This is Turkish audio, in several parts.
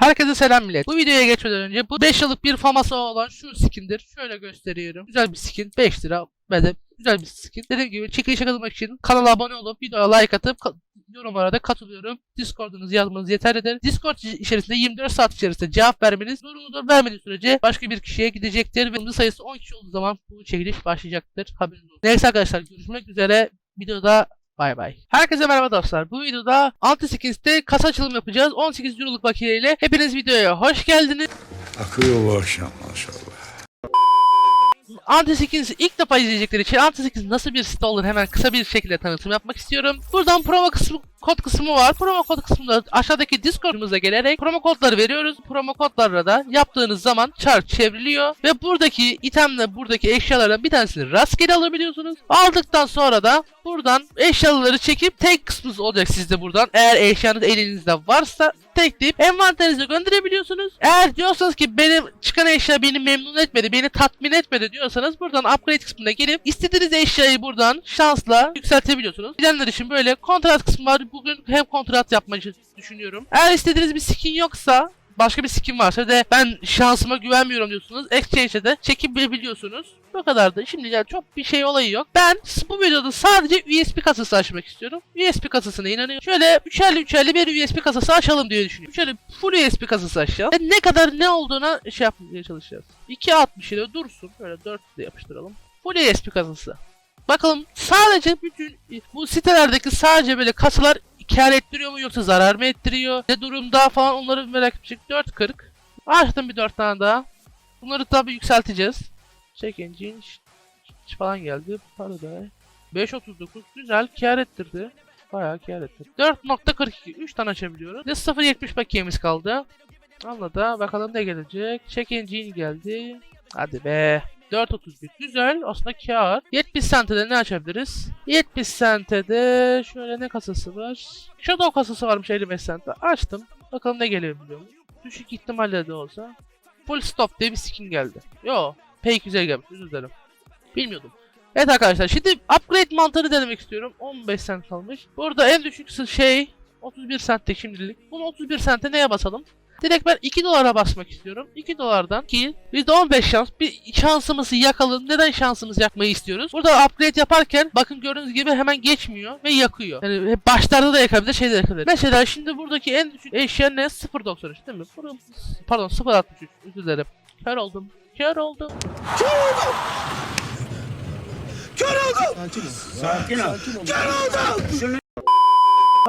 Herkese selam millet. Bu videoya geçmeden önce bu 5 yıllık bir faması olan şu skindir. Şöyle gösteriyorum. Güzel bir skin. 5 lira ve de güzel bir skin. Dediğim gibi çekilişe katılmak için kanala abone olup videoya like atıp yorumlara da katılıyorum. Discord'unuzu yazmanız yeterlidir. Discord içerisinde 24 saat içerisinde cevap vermeniz zorunludur. Vermediği sürece başka bir kişiye gidecektir. Ve sayısı 10 kişi olduğu zaman bu çekiliş başlayacaktır. Haberiniz olsun. Neyse arkadaşlar görüşmek üzere. Videoda Bay bay. Herkese merhaba dostlar. Bu videoda Anti-Skins'te kasa açılım yapacağız. 18 Euro'luk bakiyeyle. Hepiniz videoya hoş geldiniz. Akıyor bu akşam maşallah. Anti-Skins'i ilk defa izleyecekler için Anti-Skins nasıl bir site olur hemen kısa bir şekilde tanıtım yapmak istiyorum. Buradan promo kısmı kod kısmı var. Promo kod kısmında aşağıdaki Discord'umuza gelerek promo kodları veriyoruz. Promo kodlarla da yaptığınız zaman çark çevriliyor ve buradaki itemle buradaki eşyalardan bir tanesini rastgele alabiliyorsunuz. Aldıktan sonra da buradan eşyaları çekip tek kısmınız olacak sizde buradan. Eğer eşyanız elinizde varsa tekleyip envanterinize gönderebiliyorsunuz. Eğer diyorsanız ki benim çıkan eşya beni memnun etmedi, beni tatmin etmedi diyorsanız buradan upgrade kısmına gelip istediğiniz eşyayı buradan şansla yükseltebiliyorsunuz. Bilenler için böyle kontrat kısmı var. Bugün hem kontrat yapmayı düşünüyorum. Eğer istediğiniz bir skin yoksa başka bir skin varsa de ben şansıma güvenmiyorum diyorsunuz. Exchange'e de çekip biliyorsunuz. Bu kadardı. Şimdi yani çok bir şey olayı yok. Ben bu videoda sadece USB kasası açmak istiyorum. USB kasasına inanıyorum. Şöyle üçerli üçerli bir USB kasası açalım diye düşünüyorum. Şöyle full USB kasası açacağız. Ve ne kadar ne olduğuna şey yapmaya çalışacağız. 2.60 ile dursun. Böyle 4 de yapıştıralım. Full USB kasası. Bakalım sadece bütün bu sitelerdeki sadece böyle kasalar kar ettiriyor mu yoksa zarar mı ettiriyor? Ne durumda falan onları merak etmiştik. 4.40. Açtım bir 4 tane daha. Bunları tabii yükselteceğiz. Check engine falan geldi. Paraday. 5.39 güzel kar ettirdi. Bayağı kar ettirdi. 4.42 3 tane açabiliyoruz. Ve 0.70 bakiyemiz kaldı. Anladı. Bakalım ne gelecek. Check engine geldi. Hadi be. 4.31 güzel aslında kar. 70 sente ne açabiliriz? 70 sente de şöyle ne kasası var? Shadow kasası varmış 55 sente. Açtım. Bakalım ne gelebiliyor mu? Düşük ihtimalle de olsa. Full stop diye bir skin geldi. Yo. Pek güzel gelmiş. Özür dilerim. Bilmiyordum. Evet arkadaşlar şimdi upgrade mantığını denemek istiyorum. 15 cent kalmış. Burada en düşük şey 31 centte şimdilik. Bunu 31 cente neye basalım? Direkt ben 2 dolara basmak istiyorum. 2 dolardan ki %15 şans bir şansımızı yakalım. Neden şansımızı yakmayı istiyoruz? Burada upgrade yaparken bakın gördüğünüz gibi hemen geçmiyor ve yakıyor. Yani hep başlarda da yakabilir, şeyde yakabilir. Mesela şimdi buradaki en düşük eşya ne? 0.93 değil mi? Bunu- Pardon 0.63 özür dilerim. Kör oldum. Kör oldum.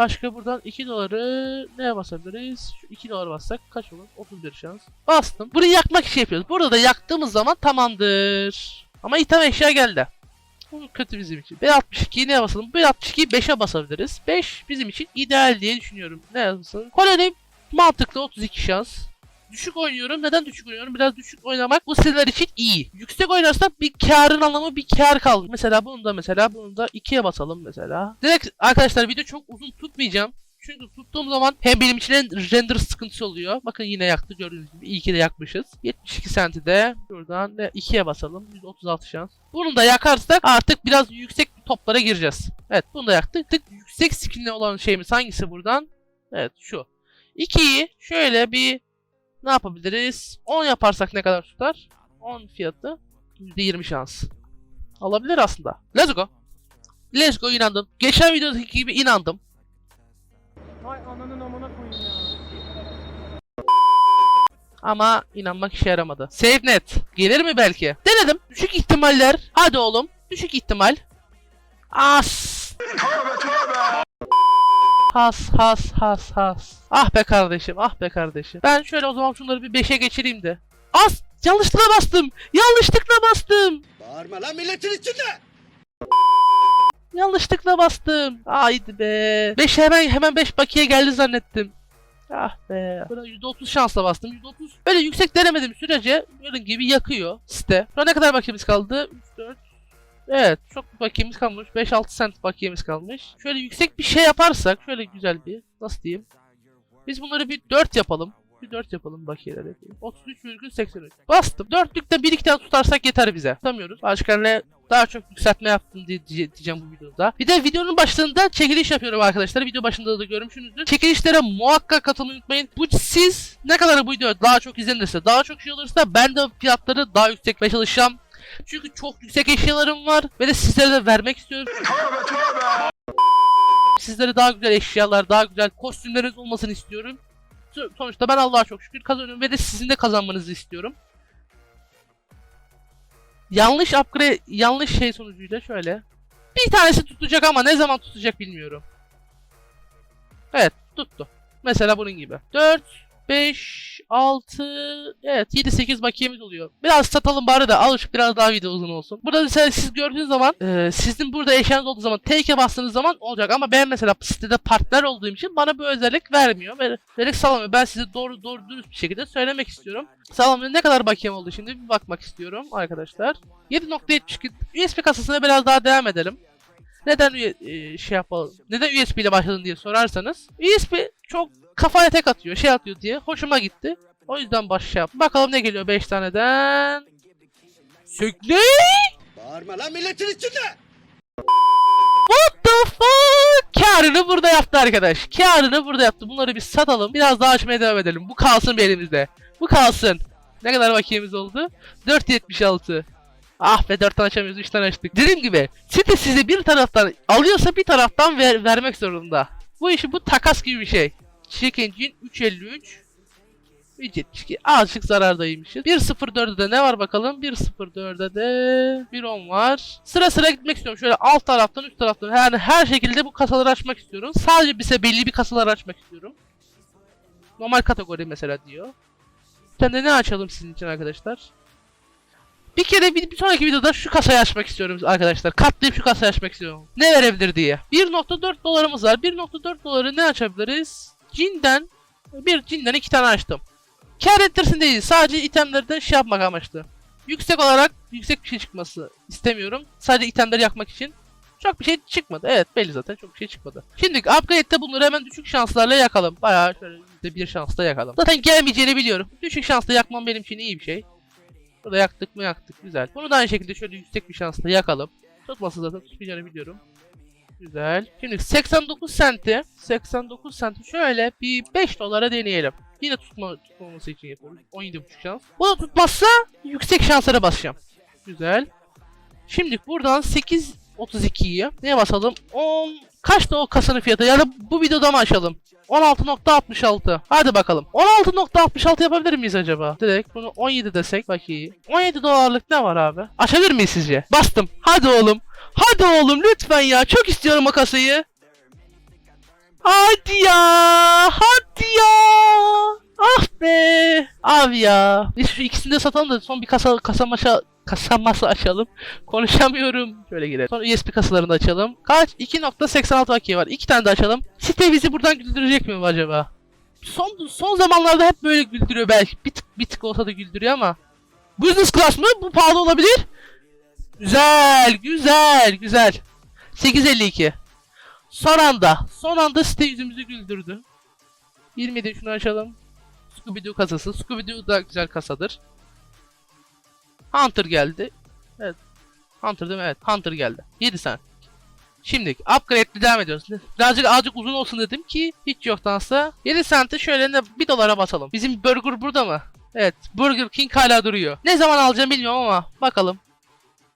Başka buradan 2 doları neye basabiliriz? Şu 2 dolar bassak kaç olur? 31 şans. Bastım. Burayı yakmak için yapıyoruz. Burada da yaktığımız zaman tamamdır. Ama itham eşya geldi. Bu kötü bizim için. 1.62'yi neye basalım? 1.62'yi 5'e basabiliriz. 5 bizim için ideal diye düşünüyorum. Ne yazılsın? Koloni mantıklı 32 şans. Düşük oynuyorum. Neden düşük oynuyorum? Biraz düşük oynamak bu siteler için iyi. Yüksek oynarsak bir karın anlamı bir kar kaldı. Mesela bunu da mesela bunu da 2'ye basalım mesela. Direkt arkadaşlar video çok uzun tutmayacağım. Çünkü tuttuğum zaman hem benim için render sıkıntısı oluyor. Bakın yine yaktı gördüğünüz gibi. İyi ki de yakmışız. 72 senti de şuradan da 2'ye basalım. 136 şans. Bunu da yakarsak artık biraz yüksek toplara gireceğiz. Evet bunu da yaktık. Tık yüksek skinli olan şeyimiz hangisi buradan? Evet şu. 2'yi şöyle bir ne yapabiliriz? 10 yaparsak ne kadar tutar? 10 fiyatı %20 şans. Alabilir aslında. Let's go. Let's go inandım. Geçen videodaki gibi inandım. Hay ananın amına koyayım ya. Ama inanmak işe yaramadı. Save net. Gelir mi belki? Denedim. Düşük ihtimaller. Hadi oğlum. Düşük ihtimal. As. Has has has has. Ah be kardeşim ah be kardeşim. Ben şöyle o zaman şunları bir 5'e geçireyim de. As. Yanlışlıkla bastım. Yanlışlıkla bastım. Bağırma lan milletin içinde! Yanlışlıkla bastım. Haydi be. 5 hemen hemen 5 bakiye geldi zannettim. Ah be. Böyle %30 şansla bastım. %30. Öyle yüksek denemedim sürece gördüğün gibi yakıyor site. An ne kadar bakiyemiz kaldı? 3 4 Evet, çok bakiyemiz kalmış. 5-6 cent bakiyemiz kalmış. Şöyle yüksek bir şey yaparsak, şöyle güzel bir, nasıl diyeyim? Biz bunları bir 4 yapalım. Bir 4 yapalım bakiyeleri. 33,83. Bastım. 4'lükte 1-2 tane tutarsak yeter bize. Tutamıyoruz. Başka ne Daha çok yükseltme yaptım diye, diye- diyeceğim bu videoda. Bir de videonun başında çekiliş yapıyorum arkadaşlar. Video başında da görmüşsünüzdür. Çekilişlere muhakkak katılmayı unutmayın. Bu siz ne kadar bu video daha çok izlenirse, daha çok şey olursa ben de fiyatları daha yükseltmeye çalışacağım. Çünkü çok yüksek eşyalarım var ve de sizlere de vermek istiyorum. Sizlere daha güzel eşyalar, daha güzel kostümleriniz olmasını istiyorum. So- Sonuçta ben Allah'a çok şükür kazanıyorum ve de sizin de kazanmanızı istiyorum. Yanlış upgrade, yanlış şey sonucuyla şöyle. Bir tanesi tutacak ama ne zaman tutacak bilmiyorum. Evet, tuttu. Mesela bunun gibi. 4, 5, 6, evet 7, 8 bakiyemiz oluyor. Biraz satalım bari de alışık biraz daha video uzun olsun. Burada mesela siz gördüğünüz zaman e, sizin burada eşyanız olduğu zaman take'e bastığınız zaman olacak ama ben mesela sitede partner olduğum için bana bu özellik vermiyor. Ve direkt sağlamıyor. Ben size doğru doğru dürüst bir şekilde söylemek istiyorum. Sağlamıyor ne kadar bakiyem oldu şimdi bir bakmak istiyorum arkadaşlar. 7.72 USB kasasına biraz daha devam edelim. Neden e, şey yapalım? Neden USB ile başladın diye sorarsanız USB çok kafaya tek atıyor, şey atıyor diye hoşuma gitti. O yüzden baş şey yaptım. Bakalım ne geliyor 5 taneden. Sökle! Bağırma lan milletin içinde. What the fuck? Karını burada yaptı arkadaş. Karını burada yaptı. Bunları bir satalım. Biraz daha açmaya devam edelim. Bu kalsın bir elimizde. Bu kalsın. Ne kadar bakiyemiz oldu? 4.76. Ah be 4 tane açamıyoruz 3 tane açtık. Dediğim gibi site size bir taraftan alıyorsa bir taraftan ver, vermek zorunda. Bu işi bu takas gibi bir şey. Check Engine 353 372 azıcık zarardaymışız. 1.04'de de ne var bakalım? 1.04'de de 1.10 var. Sıra sıra gitmek istiyorum. Şöyle alt taraftan üst taraftan yani her şekilde bu kasaları açmak istiyorum. Sadece bize belli bir kasaları açmak istiyorum. Normal kategori mesela diyor. Sen de ne açalım sizin için arkadaşlar? Bir kere bir, bir sonraki videoda şu kasayı açmak istiyorum arkadaşlar. Katlayıp şu kasayı açmak istiyorum. Ne verebilir diye. 1.4 dolarımız var. 1.4 doları ne açabiliriz? Cinden bir cinden iki tane açtım. Kar ettirsin değil. Sadece itemlerden şey yapmak amaçlı. Yüksek olarak yüksek bir şey çıkması istemiyorum. Sadece itemleri yakmak için. Çok bir şey çıkmadı. Evet belli zaten çok bir şey çıkmadı. Şimdi upgrade'de bunları hemen düşük şanslarla yakalım. Bayağı şöyle bir şansla yakalım. Zaten gelmeyeceğini biliyorum. Düşük şansla yakmam benim için iyi bir şey. Burada yaktık mı yaktık. Güzel. Bunu da aynı şekilde şöyle yüksek bir şansla yakalım. Tutması zaten tutmayacağını biliyorum. Güzel. Şimdi 89 senti. 89 senti şöyle bir 5 dolara deneyelim. Yine tutma, tutmaması için yapıyoruz. 17.5 şans. Bu da tutmazsa yüksek şanslara basacağım. Güzel. Şimdi buradan 8.32'yi neye basalım? 10 kaçtı o kasanın fiyatı? Ya da bu videoda mı açalım? 16.66. Hadi bakalım. 16.66 yapabilir miyiz acaba? Direkt bunu 17 desek bakayım. 17 dolarlık ne var abi? Açabilir miyiz sizce? Bastım. Hadi oğlum. Hadi oğlum lütfen ya. Çok istiyorum o kasayı. Hadi ya. Hadi ya. Ah be. Abi ya. Biz şu ikisini de satalım da son bir kasa kasa maşa kasa masa açalım. Konuşamıyorum. Şöyle girelim. Sonra USB kasalarını da açalım. Kaç? 2.86 bakiye var. İki tane de açalım. Site bizi buradan güldürecek mi acaba? Son son zamanlarda hep böyle güldürüyor belki. Bir tık bir tık olsa da güldürüyor ama. Business class mı? Bu pahalı olabilir. Güzel, güzel, güzel. 852. Son anda, son anda site yüzümüzü güldürdü. 27 şunu açalım. Scooby-Doo kasası. Scooby-Doo da güzel kasadır. Hunter geldi. Evet. Hunter değil mi? Evet. Hunter geldi. 7 sen. Şimdi upgrade'le devam ediyoruz. Birazcık azıcık uzun olsun dedim ki hiç yoktansa 7 senti şöyle de 1 dolara basalım. Bizim burger burada mı? Evet. Burger King hala duruyor. Ne zaman alacağım bilmiyorum ama bakalım.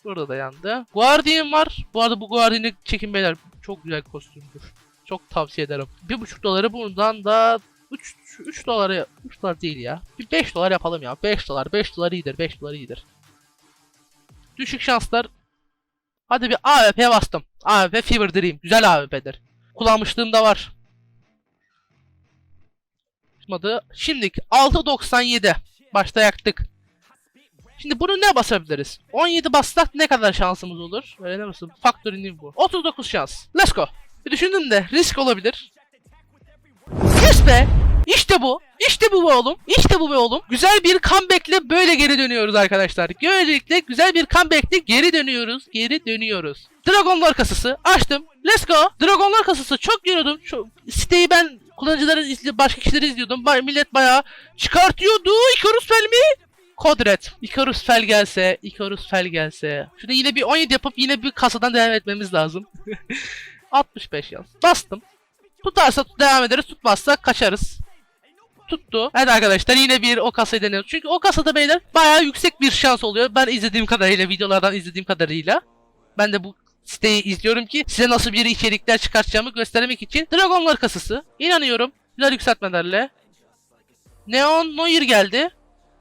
Burada da yandı. Guardian var. Bu arada bu Guardian'ı çekin beyler. Çok güzel kostümdür. Çok tavsiye ederim. 1.5 doları bundan da 3 3 dolara 3 dolar değil ya. Bir 5 dolar yapalım ya. 5 dolar. 5 dolar iyidir. 5 dolar iyidir. Düşük şanslar. Hadi bir AWP bastım. AWP Fever Dream. Güzel AWP'dir. Kullanmışlığım da var. Şimdi 6.97. Başta yaktık. Şimdi bunu ne basabiliriz? 17 bassak ne kadar şansımız olur? Öyle ne misin? Factory New bu. 39 şans. Let's go. Bir düşündüm de risk olabilir. İşte bu. İşte bu be oğlum. İşte bu be oğlum. Güzel bir comeback'le böyle geri dönüyoruz arkadaşlar. Böylelikle güzel bir comeback'le geri dönüyoruz. Geri dönüyoruz. Dragonlar kasası açtım. Let's go. Dragonlar kasası çok görüyordum. Şu siteyi ben kullanıcıları izli başka kişileri izliyordum. Ba- millet bayağı çıkartıyordu. Icarus Felmi. Kodret. Icarus Fel gelse. Icarus Fel gelse. Şurada yine bir 17 yapıp yine bir kasadan devam etmemiz lazım. 65 yaz. Bastım. Tutarsa tut- devam ederiz. Tutmazsa kaçarız. Tuttu. Hadi arkadaşlar yine bir o kasayı deniyoruz. Çünkü o kasada beyler bayağı yüksek bir şans oluyor. Ben izlediğim kadarıyla, videolardan izlediğim kadarıyla. Ben de bu siteyi izliyorum ki size nasıl bir içerikler çıkartacağımı göstermek için. Dragonlar kasası. İnanıyorum. Güzel yükseltmelerle. Neon Noir geldi.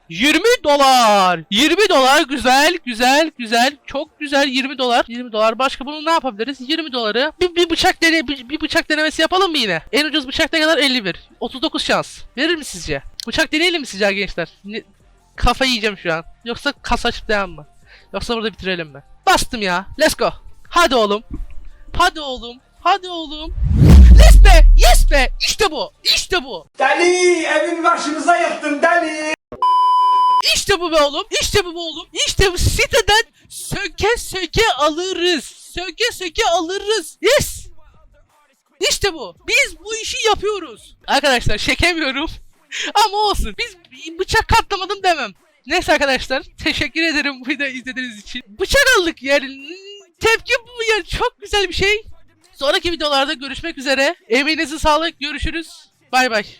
20 dolar. 20 dolar güzel güzel güzel çok güzel 20 dolar. 20 dolar başka bunu ne yapabiliriz? 20 doları bir, bir bıçak dene bir, bir bıçak denemesi yapalım mı yine? En ucuz bıçak ne kadar 51. 39 şans. Verir mi sizce? Bıçak deneyelim mi sizce gençler? Ne- kafayı yiyeceğim şu an. Yoksa kasa açıp devam mı? Yoksa burada bitirelim mi? Bastım ya. Let's go. Hadi oğlum. Hadi oğlum. Hadi oğlum. Yes be! Yes be! İşte bu! İşte bu! Deli evin başımıza yıktın deli. İşte bu be oğlum. İşte bu be oğlum. İşte bu siteden söke söke alırız. Söke söke alırız. Yes. İşte bu. Biz bu işi yapıyoruz. Arkadaşlar çekemiyorum. Ama olsun. Biz bıçak katlamadım demem. Neyse arkadaşlar. Teşekkür ederim bu videoyu izlediğiniz için. Bıçak aldık yani. Tepki bu yani. Çok güzel bir şey. Sonraki videolarda görüşmek üzere. Emeğinize sağlık. Görüşürüz. Bay bay.